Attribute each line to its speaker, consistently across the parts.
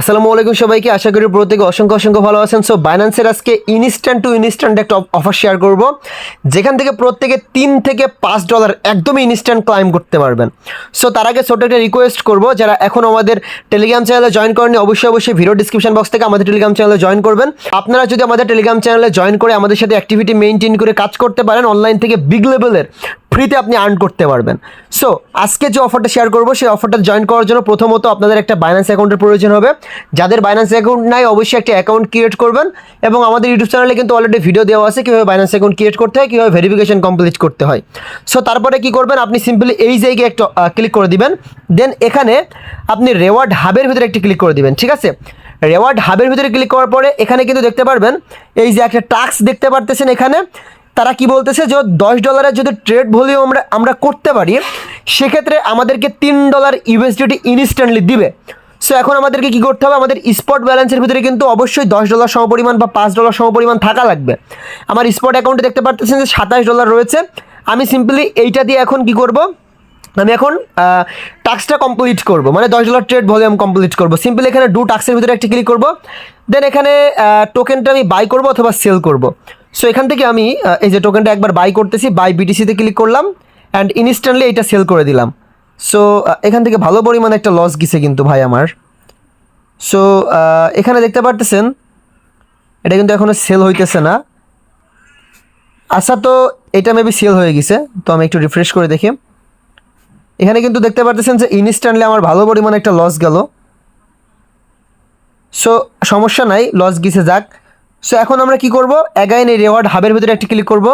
Speaker 1: আসসালামু আলাইকুম সবাইকে, আশা করি প্রত্যেকে অসংখ্য অসংখ্য ভালো আছেন। সো বাইন্যান্সের আজকে ইনস্ট্যান্ট টু ইনস্ট্যান্ট একটা অফার শেয়ার করব, যেখান থেকে প্রত্যেকে তিন থেকে পাঁচ ডলার একদমই ইনস্ট্যান্ট ক্লাইম করতে পারবেন। সো তার আগে ছোটো একটা রিকোয়েস্ট করব, যারা এখন আমাদের টেলিগ্রাম চ্যানেলে জয়েন করেনি অবশ্যই অবশ্যই ভিডিও ডিসক্রিপশন বক্স থেকে আমাদের টেলিগ্রাম চ্যানেলে জয়েন করবেন। আপনারা যদি আমাদের টেলিগ্রাম চ্যানেলে জয়েন করে আমাদের সাথে অ্যাক্টিভিটি মেনটেন করে কাজ করতে পারেন অনলাইন থেকে বিগ লেভেলের ফ্রিতে আপনি আর্ন করতে পারবেন। সো আজকে যে অফারটা শেয়ার করব, সেই অফারটা জয়েন করার জন্য প্রথমত আপনাদের একটা বাইন্যান্স অ্যাকাউন্টের প্রয়োজন হবে। যাদের বাইন্যান্স অ্যাকাউন্ট নাই, অবশ্যই একটা অ্যাকাউন্ট ক্রিয়েট করবেন এবং আমাদের ইউটিউব চ্যানেলে কিন্তু অলরেডি ভিডিও দেওয়া আছে কীভাবে বাইন্যান্স অ্যাকাউন্ট ক্রিয়েট করতে হয়, কীভাবে ভেরিফিকেশন কমপ্লিট করতে হয়। সো তারপরে কি করবেন? আপনি সিম্পলি এই জায়গায় একটা ক্লিক করে দিবেন। দেন এখানে আপনি রেওয়ার্ড হাবের ভিতরে একটি ক্লিক করে দিবেন, ঠিক আছে? রেওয়ার্ড হাবের ভিতরে ক্লিক করার পরে এখানে কিন্তু দেখতে পারবেন, এই যে একটা টাস্ক দেখতে পারতেছেন এখানে। তারা কি বলতেছে যে দশ ডলারের যদি ট্রেড ভলিউম আমরা আমরা করতে পারি, সেক্ষেত্রে আমাদেরকে তিন ডলার ইউএসডিটি ইনস্ট্যান্টলি দিবে। সো এখন আমাদেরকে কি করতে হবে? আমাদের স্পট ব্যালেন্সের ভিতরে কিন্তু অবশ্যই দশ ডলার সমপরিমাণ বা পাঁচ ডলার সমপরিমাণ থাকা লাগবে। আমার স্পট অ্যাকাউন্টে দেখতে পারতেছেন যে সাতাশ ডলার রয়েছে। আমি সিম্পলি এইটা দিয়ে এখন কি করব? আমি এখন টাস্কটা কমপ্লিট করব। মানে দশ ডলার ট্রেড ভলিউম কমপ্লিট করব। সিম্পলি এখানে ডু টাস্কের ভিতরে একটি ক্লিক করব। দেন এখানে টোকেনটা আমি বাই করব অথবা সেল করব। সো এখান থেকে আমি এই যে টোকেনটা একবার বাই করতেছি বাই বিটিসিতে ক্লিক করলাম অ্যান্ড ইনস্ট্যান্টলি এটা সেল করে দিলাম। সো এখান থেকে ভালো পরিমাণে একটা লস গেছে কিন্তু ভাই আমার। সো এখানে দেখতে পারতেছেন, এটা কিন্তু এখনও সেল হইতেছে না। আচ্ছা তো এটা মেবি সেল হয়ে গেছে, তো আমি একটু রিফ্রেশ করে দেখি। এখানে কিন্তু দেখতে পারতেছেন যে ইনস্ট্যান্টলি আমার ভালো পরিমাণে একটা লস গেল। সো সমস্যা নাই লস গিছে যাক। সো এখন আমরা কি করব? অ্যাগাইন এই রেওয়ার্ড হাবের ভিতরে একটি ক্লিক করব।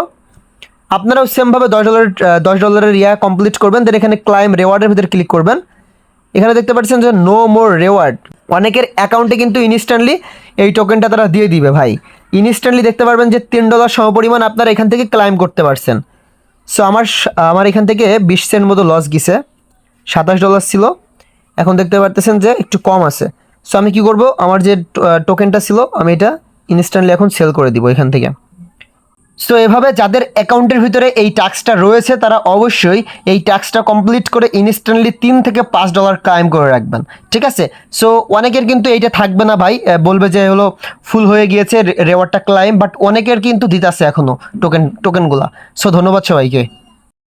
Speaker 1: আপনারাও সেমভাবে দশ ডলারের দশ ডলারের ইয়া কমপ্লিট করবেন দেন এখানে ক্লাইম রেওয়ার্ডের ভিতরে ক্লিক করবেন। এখানে দেখতে পাচ্ছেন যে নো মোর রেওয়ার্ড অনেকের অ্যাকাউন্টে কিন্তু ইনস্ট্যান্টলি এই টোকেনটা তারা দিয়ে দিবে ভাই। ইনস্ট্যান্টলি দেখতে পারবেন যে তিন ডলার সমপরিমাণ আপনারা এখান থেকে ক্লাইম করতে পারছেন। সো আমার আমার এখান থেকে বিশ সেন্ট মতো লস গিছে। সাতাশ ডলার ছিল। এখন দেখতে পারতেছেন যে একটু কম আছে। সো আমি কি করব? আমার যে টোকেনটা ছিল, আমি এটা ইনস্ট্যান্টলি এখন সেল করে দিব এখান থেকে। সো এভাবে যাদের অ্যাকাউন্টের ভিতরে এই ট্যাক্সটা রয়েছে, তারা অবশ্যই এই ট্যাক্সটা কমপ্লিট করে ইনস্ট্যান্টলি তিন থেকে পাঁচ ডলার ক্লাইম করে রাখবেন। ঠিক আছে? সো অনেকের কিন্তু এইটা থাকবে না ভাই। বলবে যে হলো ফুল হয়ে গিয়েছে রেওয়ার্ডটা ক্লাইম বাট অনেকের কিন্তু দিতেছে এখনও টোকেন টোকেনগুলা সো ধন্যবাদ সবাইকে।